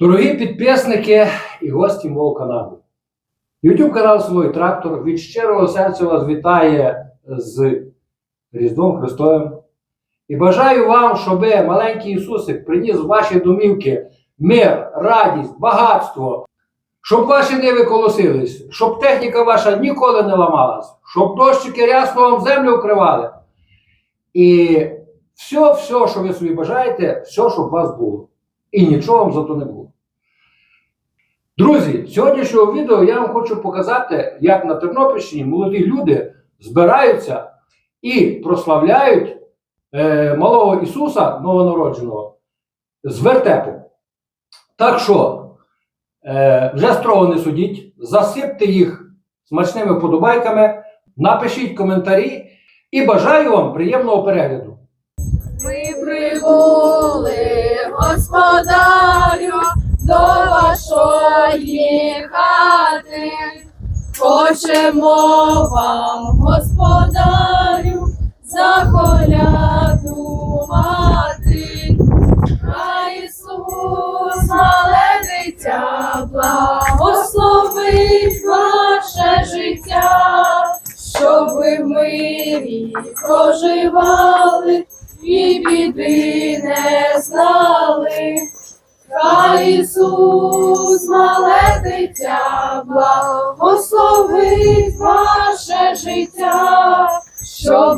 Дорогі підписники і гості мого каналу. YouTube канал Свой Трактор від щирого серця вас вітає з Різдвом Христовим. І бажаю вам, щоб маленький Ісусик приніс в ваші домівки мир, радість, багатство, щоб ваші ниви колосились, щоб техніка ваша ніколи не ламалась, щоб дощики рясно вам землю вкривали. І все, все, що ви собі бажаєте, все, щоб у вас було. І нічого вам зато не було. Друзі, сьогоднішнього відео я вам хочу показати, як на Тернопільщині молоді люди збираються і прославляють е, малого Ісуса новонародженого з вертепом. Так що, е, вже строго не судіть, засипте їх смачними вподобайками, напишіть коментарі і бажаю вам приємного перегляду. Ми прибули, господарю, до вашої хати. Хочемо вам, господарю, заколядувати.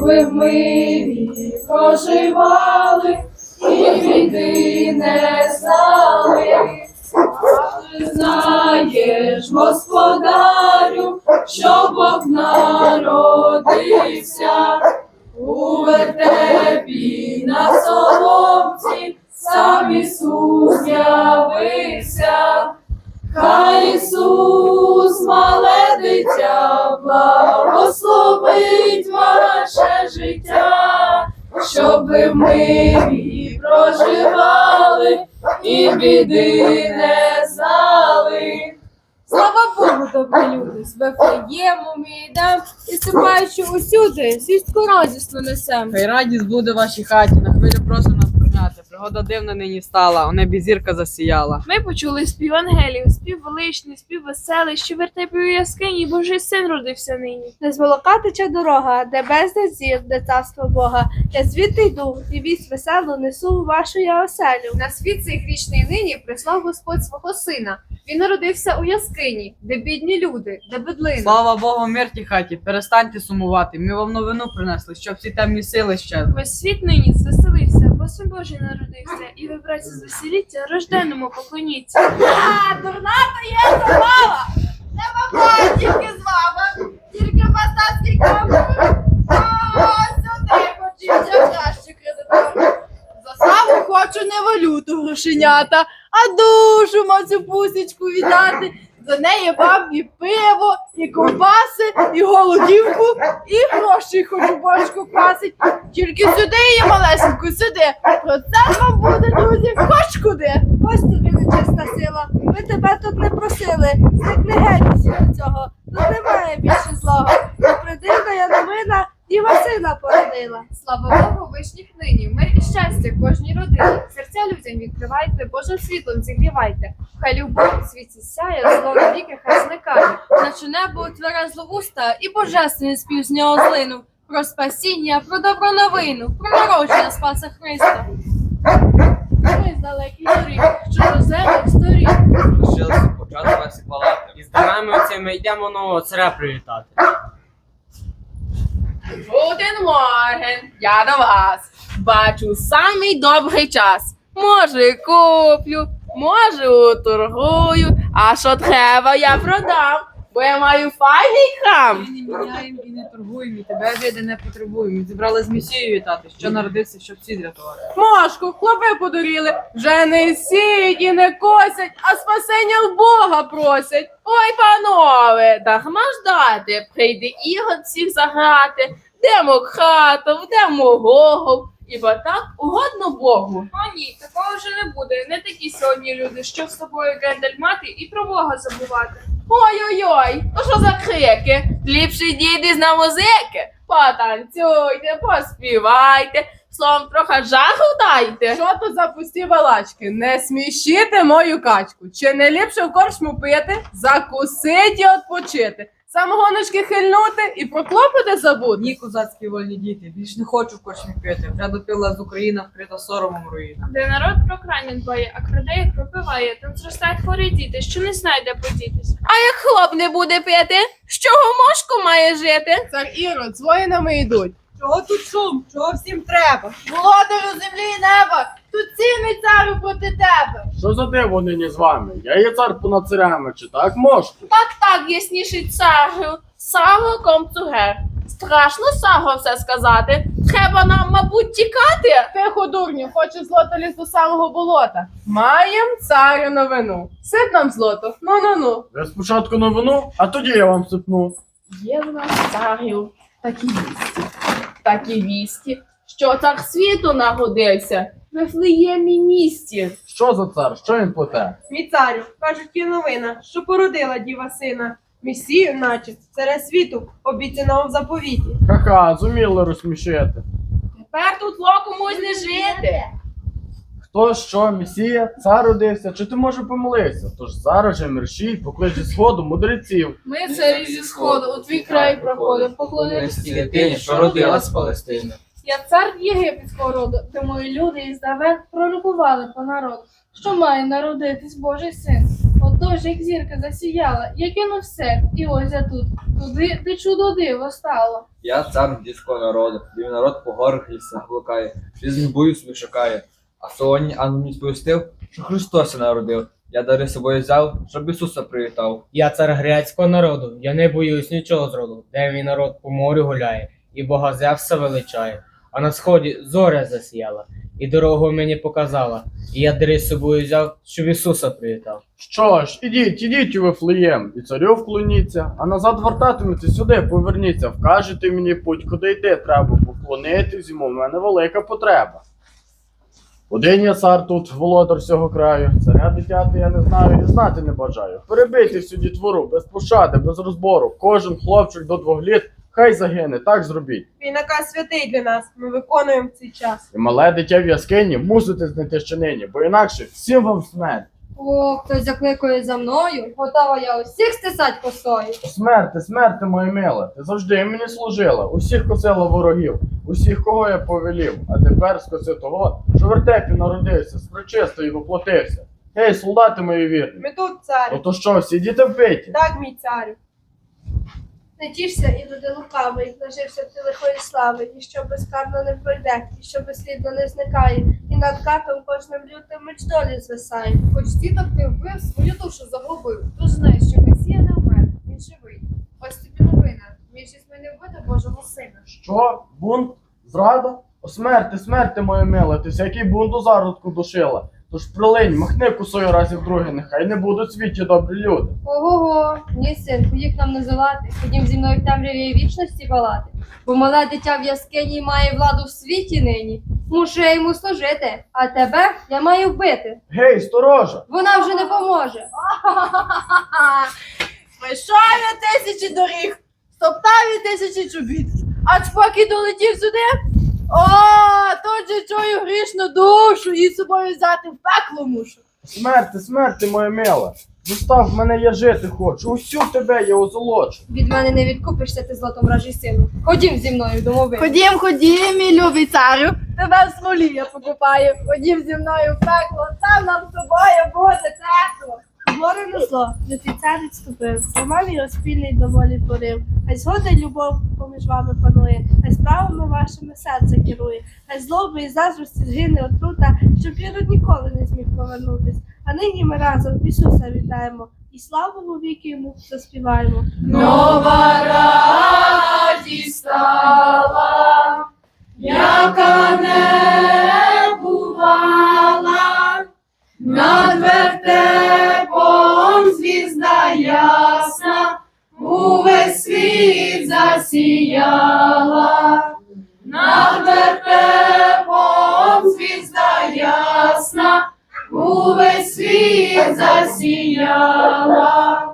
Ви в мирі проживали і біди не знали. Ти знаєш, господарю, що Бог народився у вертепі на соломці, сам Ісус з'явився. Хай Ісус, дитя, благословить ваше життя, щоб в проживали і біди не знали. Слава Богу, добрі люди, з Вифлеєму ми йдем і ступаючи усюди, звістку радісну несем. Хай радість буде в вашій хаті, на хвилю просимо Пригода дивна нині стала, у небі зірка засіяла. Ми почули спів ангелів, спів величний, спів веселий, що в вертепі у яскині Божий син родився нині. Де з молока тече дорога, де бездать зір, де царство Бога. Я звідти йду, і вість веселу несу у вашу я оселю. На світ цей грішний нині прислав Господь свого сина. Він народився у яскині, де бідні люди, де бедлина. Слава Богу, в миртій хаті, перестаньте сумувати. Ми вам новину принесли, щоб всі темні сили щезли. Весь світ нині звеселився, бо син Божий народився, і ви, браті, звеселіться, рожденому поклоніться. А, дурна то є забава! Не бабай тільки з вами, тільки камер. О, сюди хочеться краще кредитор. За славу хочу не валюту грошенята, а душу мацю пусечку віддати. За неї вам і пиво, і ковбаси, і голодівку, і гроші хочу бочку красить. Тільки сюди її малесеньку, сюди. Про це вам буде, друзі, хоч куди. Ось тобі нечиста сила. Ми тебе тут не просили. Зникни геть від цього. Тут немає більше злого. Придивна я новина, діва сина породила. Слава Богу, вишніх нині, мир і щастя кожній родині. Серця людям відкривайте, Божим світлом зігрівайте. Хай любов у світі сяє, зло навіки хай зникає. наче небо утверезло вуста, і божественний спів з нього злинув. Про спасіння, про добру новину, про народження Спаса Христа. Ми з далеких доріг, чужоземних сторін. Лишилося почати вас палати. І з дарами оцими йдемо нового царя привітати. Гутен Морген, я до вас. Бачу самий добрий час. Може, куплю, може, уторгую, а що треба, я продам, бо я маю файний храм. Ми не міняємо і не торгуємо, і тебе види не потребуємо. Зібрали з місією вітати, що народився, щоб всі рятувати. Мошку, хлопи подуріли, вже не сіють і не косять, а спасення в Бога просять. Ой, панове, дарма ждати, прийде ігор всіх заграти, демо хату, вдемо гогов, ібо так угодно Богу. О ні, такого вже не буде. Не такі сьогодні люди, що з тобою гендель мати і про Бога забувати. Ой-ой-ой, то що за крик? музики, ліпше дійдись на музики. Потанцюйте, поспівайте, словом трохи жаху дайте. Що то за пусті балачки? Не смішіте мою качку. Чи не ліпше в корчму пити, закусить і відпочити, самогоночки хильнути і про клопоти забути? Ні, козацькі вольні діти, більш не хочу в корчмі пити. Вже допила з Україна вкрита соромом руїна. Де народ про крані дбає, а краде як пропиває, там зростають хворі діти, що не знає, де подітись. А як хлоп не буде пити, з чого мошку має жити? Цар Ірод, з воїнами йдуть. Чого тут шум? Чого всім треба? Володарю землі і неба, тут цінний царю проти тебе. Що за диво нині з вами? Я є цар понад царями, чи так можете? Так, так, ясніший царю, саго комцугер. Страшно саго все сказати. Треба нам, мабуть, тікати. Тихо, дурню, хоче злото ліз до самого болота. Маєм царю новину. Сип нам злото. Ну-ну-ну. Ви спочатку новину, а тоді я вам сипну. Є в нас царю такі вісті, і вісті, що цар світу нагодився в Вифлеємі місті. Що за цар? Що він плете? Мій царю, кажуть, є новина, що породила діва сина. Місію, наче, царя світу, обіцяного в заповіті. Ха-ха, зуміли розсмішити. Тепер тут ло комусь не жити. Хто що, месія, цар родився, чи ти може помилився? Тож зараз же мерщій, покличе сходу мудреців. Ми царі зі сходу, у твій край проходимо, поклонитися дитині, що родилась з Палестини. Я цар єгипетського роду, де мої люди із давен пророкували по народу, що має народитись Божий син. Отож, як зірка засіяла, я кинув все, і ось я тут, туди, де чудо диво стало. Я цар дітського народу, де народ по горах лісах блукає, різних бою собі шукає. А сьогодні ангел мені сповістив, що Христос народив. Я дари собою взяв, щоб Ісуса привітав. Я цар грецького народу, я не боюсь нічого зроду, де мій народ по морю гуляє, і Бога Зевса величає. А на сході зоря засіяла, і дорогу мені показала. І я дари з собою взяв, щоб Ісуса привітав. Що ж, ідіть, ідіть у Вифлеєм, і царю вклоніться, а назад вертатимете сюди, поверніться, вкажете мені путь, куди йти треба, поклонитись йому, в мене велика потреба. Один я цар тут, володар всього краю, царя дитяти я не знаю і знати не бажаю. Перебити всю дітвору, без пошади, без розбору, кожен хлопчик до двох літ, хай загине, так зробіть. Твій наказ святий для нас. Ми виконуємо цей час. І мале дитя в яскині мусите знайти ще нині, бо інакше всім вам смерть. О, хтось закликає за мною, готова я усіх стисать косою. Смерти, смерти, моя мила, ти завжди мені служила, усіх косила ворогів, усіх, кого я повелів, а тепер скоси того, що в вертепі народився, з причистою воплотився. Гей, солдати мої вірні, Ми тут, царю. ото що, всі діти вбиті? Так, мій царю. Не тішся і люди лукавий, нажився ти лихої слави, і що безкарно не пройде, і що безслідно не зникає, і над катом кожним лютим меч долі звисає. Хоч діток ти вбив, свою душу загубив. Тож знай, що Месія не вмер, він живий. Ось тобі новина. Більшість мене вбити Божого сина. Що? Бунт? Зрада? О смерти, смерти, моя мила, ти всякий бунт у зародку душила. Тож прилинь, махни косою разів друге, нехай не будуть в світі добрі люди. Ого-го, ні, синку, їх нам називати. Ходім зі мною в темряві вічності балати. Бо мале дитя в яскині має владу в світі нині. Мушу я йому служити, а тебе я маю вбити. Гей, сторожа! Вона вже не поможе. Я тисячі доріг, стоптав я тисячі чобіт. Аж поки долетів сюди. О, тут же чую грішну душу і з собою взяти в пекло мушу. Смерти, смерти, моя мила. Зостав мене я жити хочу, усю тебе я озолочу. Від мене не відкупишся ти златом ражі сину. Ходім зі мною домови. Ходім, ходім, мій любий царю, тебе в смолі я покупаю. Ходім зі мною в пекло, там нам з тобою буде тепло. Горе зло, цар відступив, Роман розпільний доволі порив. Хай згода й любов поміж вами панує, хай справами вашими серце керує, хай злоби і заздрості згине отрута, щоб Ірод ніколи не зміг повернутись. А нині ми разом Ісуса вітаємо і славу віки йому заспіваємо. Нова радість стала, яка не бувала, над вертепом звізда ясна, увесь світ засіяла, над вертепом звізда ясна, увесь світ засіяла.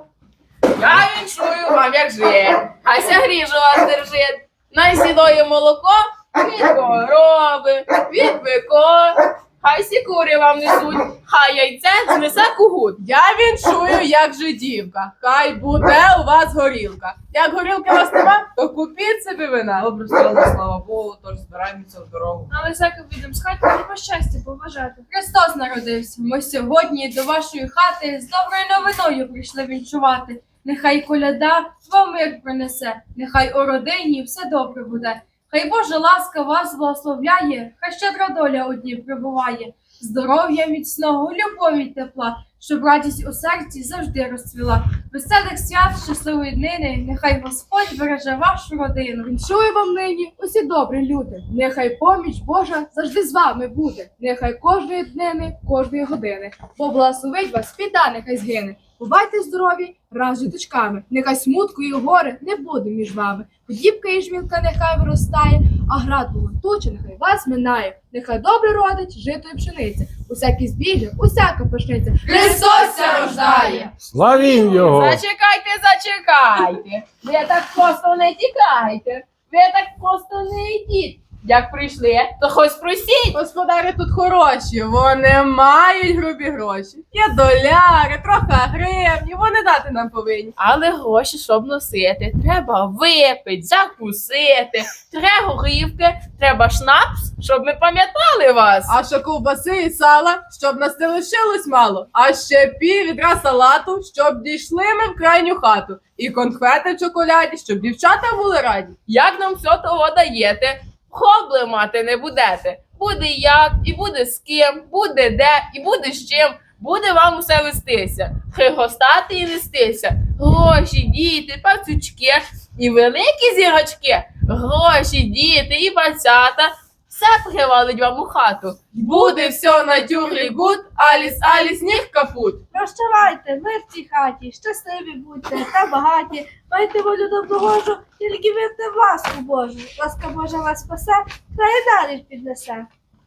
Я віншую вам як жить. Хай ся гріжу вас держить. Най сідоє молоко від корови, від бико. Хай сі кури вам несуть, хай яйце знесе кугут. Я віншую, як жидівка. Хай буде у вас горілка. Як горілки у вас нема, то купіть собі вина. Добре стало, слава Богу, тож збираємося в дорогу. Але всяке підемо з хати, треба щастя побажати. Христос народився. Ми сьогодні до вашої хати з доброю новиною прийшли вінчувати. Нехай коляда вам мир принесе, нехай у родині все добре буде. Хай Божа ласка вас благословляє, хай щедра доля одні прибуває. Здоров'я міцного, любові тепла, щоб радість у серці завжди розцвіла. Веселих свят, щасливої днини, нехай Господь береже вашу родину. Віншую вам нині усі добрі люди. Нехай поміч Божа завжди з вами буде. Нехай кожної днини, кожної години. Бо благословить вас, біда нехай згине. Бувайте здорові, раз з. Нехай смутку і горе не буде між вами. Подібка і жмілка нехай виростає, а град туча нехай вас минає. Нехай добре родить жито і пшениця. Усякі збіжжя, усяка пашниця. Христос ся рождає! Славім його! Зачекайте, зачекайте. Ви так просто не тікайте. Ви так просто не йдіть. Як прийшли, то хоч спросіть. Господарі тут хороші, вони мають грубі гроші. Є доляри, трохи гривні, вони дати нам повинні. Але гроші, щоб носити, треба випити, закусити, треба горівки, треба шнапс, щоб ми пам'ятали вас. А ще ковбаси і сала, щоб нас не лишилось мало. А ще пів відра салату, щоб дійшли ми в крайню хату. І конфети в чоколяді, щоб дівчата були раді. Як нам все того даєте? Хобли мати не будете. Буде як, і буде з ким, буде де, і буде з чим. Буде вам усе вестися, хригостати і нестися. Гроші, діти, пацючки і великі зірочки. Гроші, діти і пацята. Все привалить вам у хату. Буде все на дюрі гуд, аліс, аліс, ніг капут. Прощавайте, ми в цій хаті, щасливі будьте та багаті. Майте волю доброгожу, тільки вірте в ласку Божу. Ласка Божа вас спасе, та й далі піднесе.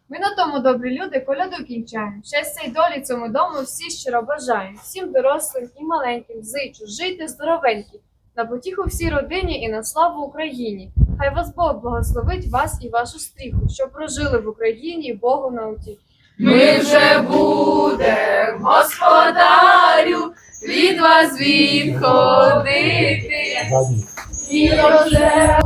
Ми на тому добрі люди коляду кінчаємо. Щастя й долі цьому дому всі щиро бажаємо. Всім дорослим і маленьким зичу, жити здоровенькі, на потіху всій родині і на славу Україні. Хай вас Бог благословить вас і вашу стріху, що прожили в Україні Богу на уті. Ми вже будем, господарю, від вас відходити. І роже